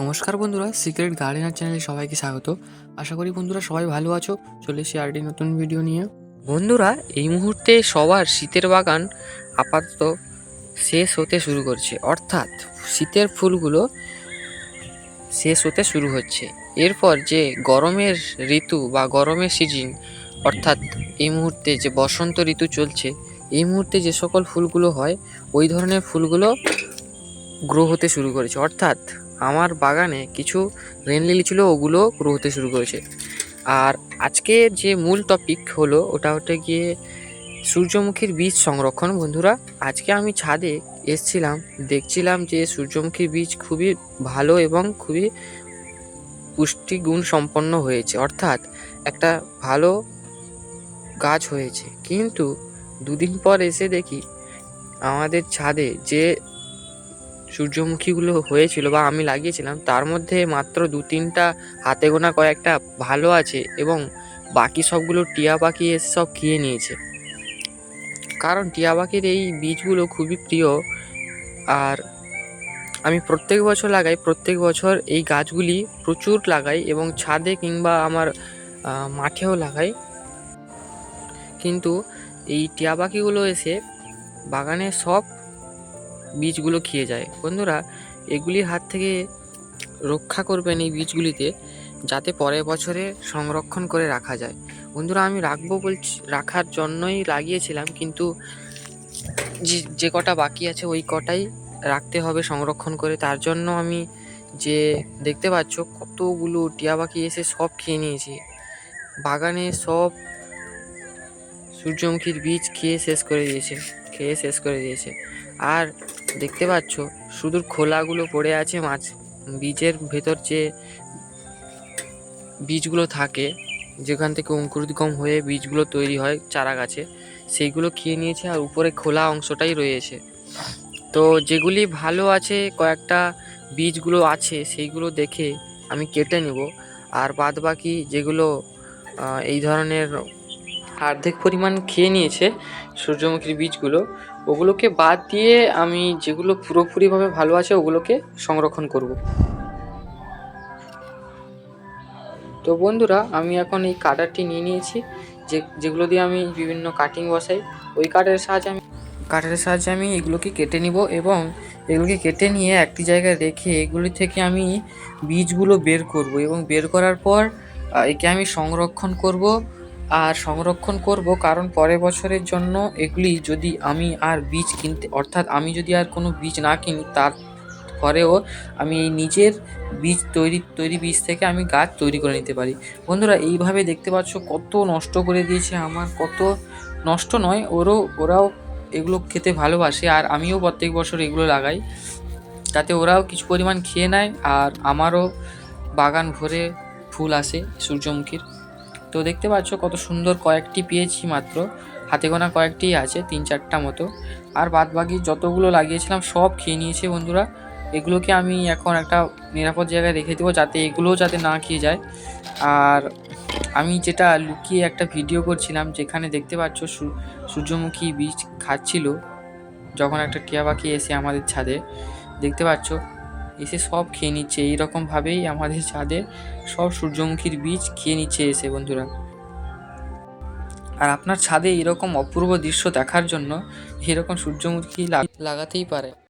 নমস্কার বন্ধুরা, secret gardener চ্যানেলে সবাইকে স্বাগত। আশা করি বন্ধুরা সবাই ভালো আছো। চলে এসে আরেকটি নতুন ভিডিও নিয়ে। বন্ধুরা, এই মুহূর্তে সবার শীতের বাগান আপাতত শেষ হতে শুরু করছে। অর্থাৎ শীতের ফুলগুলো শেষ হতে শুরু হচ্ছে। এরপর যে গরমের ঋতু বা গরমের সিজন অর্থাৎ এই মুহূর্তে যে বসন্ত ঋতু চলছে, এই মুহূর্তে যে সকল ফুলগুলো হয় ওই ধরনের ফুলগুলো গ্রো হতে শুরু করেছে। অর্থাৎ আমার বাগানে কিছু রেন লিলি ছিল, ওগুলো গ্রো হতে শুরু করেছে। আর আজকে যে মূল টপিক হলো, ওটা হচ্ছে গিয়ে সূর্যমুখীর বীজ সংরক্ষণ। বন্ধুরা, আজকে আমি ছাদে এসছিলাম, দেখছিলাম যে সূর্যমুখীর বীজ খুবই ভালো এবং খুবই পুষ্টিগুণ সম্পন্ন হয়েছে। অর্থাৎ একটা ভালো গাছ হয়েছে। কিন্তু দুদিন পর এসে দেখি আমাদের ছাদে যে সূর্যমুখীগুলো হয়েছিল বা আমি লাগিয়েছিলাম, তার মধ্যে মাত্র দু তিনটা হাতে গোনা কয়েকটা ভালো আছে এবং বাকি সবগুলো টিয়া পাখি এসে সব খেয়ে নিয়েছে। কারণ টিয়া পাখির এই বীজগুলো খুবই প্রিয় আর আমি প্রত্যেক বছর লাগাই, প্রত্যেক বছর এই গাছগুলি প্রচুর লাগাই এবং ছাদে কিংবা আমার মাঠেও লাগাই। কিন্তু এই টিয়া পাখিগুলো এসে বাগানে সব বীজগুলো খেয়ে যায়। বন্ধুরা, এগুলির হাত থেকে রক্ষা করবেন এই বীজগুলিতে যাতে পরের বছরে সংরক্ষণ করে রাখা যায়। বন্ধুরা, আমি রাখব বলছি, রাখার জন্যই লাগিয়েছিলাম, কিন্তু যে কটা বাকি আছে ওই কটাই রাখতে হবে সংরক্ষণ করে। তার জন্য আমি যে দেখতে পাচ্ছ, কতগুলো টিয়া পাখি এসে সব খেয়ে নিয়েছে। বাগানে সব সূর্যমুখীর বীজ খেয়ে শেষ করে দিয়েছে। খেয়ে শেষ করে দিয়েছে। আর দেখতে পাচ্ছ শুধু খোলাগুলো পড়ে আছে মাছ বীজের ভেতর যে বীজগুলো থাকে, যেখান থেকে অঙ্কুরোদ্গম হয়ে বীজগুলো তৈরি হয় চারা গাছে সেইগুলো খেয়ে নিয়েছে আর উপরে খোলা অংশটাই রয়েছে। তো যেগুলি ভালো আছে, কয়েকটা বীজগুলো আছে, সেইগুলো দেখে আমি কেটে নেব। আর বাদ বাকি যেগুলো এই ধরনের অর্ধেক পরিমাণ খেয়ে নিয়েছে সূর্যমুখীর বীজগুলো, ওগুলোকে বাদ দিয়ে আমি যেগুলো পুরোপুরিভাবে ভালো আছে ওগুলোকে সংরক্ষণ করব। তো বন্ধুরা, আমি এখন এই কাটারটি নিয়ে নিয়েছি, যে, যেগুলো দিয়ে আমি বিভিন্ন কাটিং বসাই, ওই কাঠের সাহায্যে আমি কাঠের সাহায্যে আমি এগুলোকে কেটে নিব এবং এগুলোকে কেটে নিয়ে একটি জায়গায় রেখে এগুলি থেকে আমি বীজগুলো বের করব এবং বের করার পর একে আমি সংরক্ষণ করব। আর সংরক্ষণ করব, কারণ পরের বছরের জন্য এগুলি যদি আমি আর বীজ কিনতে, অর্থাৎ আমি যদি আর কোনো বীজ না কিনি, তার পরেও আমি এই নিজের বীজ তৈরি তৈরি বীজ থেকে আমি গাছ তৈরি করে নিতে পারি। বন্ধুরা, এইভাবে দেখতে পাচ্ছ কত নষ্ট করে দিয়েছে আমার, কত নষ্ট নয়, ওরও, ওরাও এগুলো খেতে ভালোবাসে, আর আমিও প্রত্যেক বছর এগুলো লাগাই। তাতে ওরাও কিছু পরিমাণ খেয়ে নেয়, আর আমারও বাগান ভরে ফুল আসে সূর্যমুখীর। তো দেখতে পাচ্ছ কত সুন্দর কয়েকটি পেয়েছি মাত্র। হাতে গোনা কয়েকটি আছে, তিন চারটা মতো। আর বাদ বাকি যতগুলো লাগিয়েছিলাম সব খেয়ে নিয়েছে বন্ধুরা। এগুলোকে আমি এখন একটা নিরাপদ জায়গায় রেখে দেবো যাতে এগুলোও যাতে না খেয়ে যায়। আর আমি যেটা লুকিয়ে একটা ভিডিও করছিলাম যেখানে দেখতে পাচ্ছ সূর্যমুখী বীজ খাচ্ছিল। যখন একটা টিয়া পাখি এসে আমাদের ছাদে, দেখতে পাচ্ছ এসে সব খেয়ে নিচ্ছে। এইরকমভাবেই আমাদের ছাদে সব সূর্যমুখীর বীজ খেয়ে নিচ্ছে এসে বন্ধুরা। আর আপনার ছাদে এরকম অপূর্ব দৃশ্য দেখার জন্য এরকম সূর্যমুখী লাগাতেই পারে।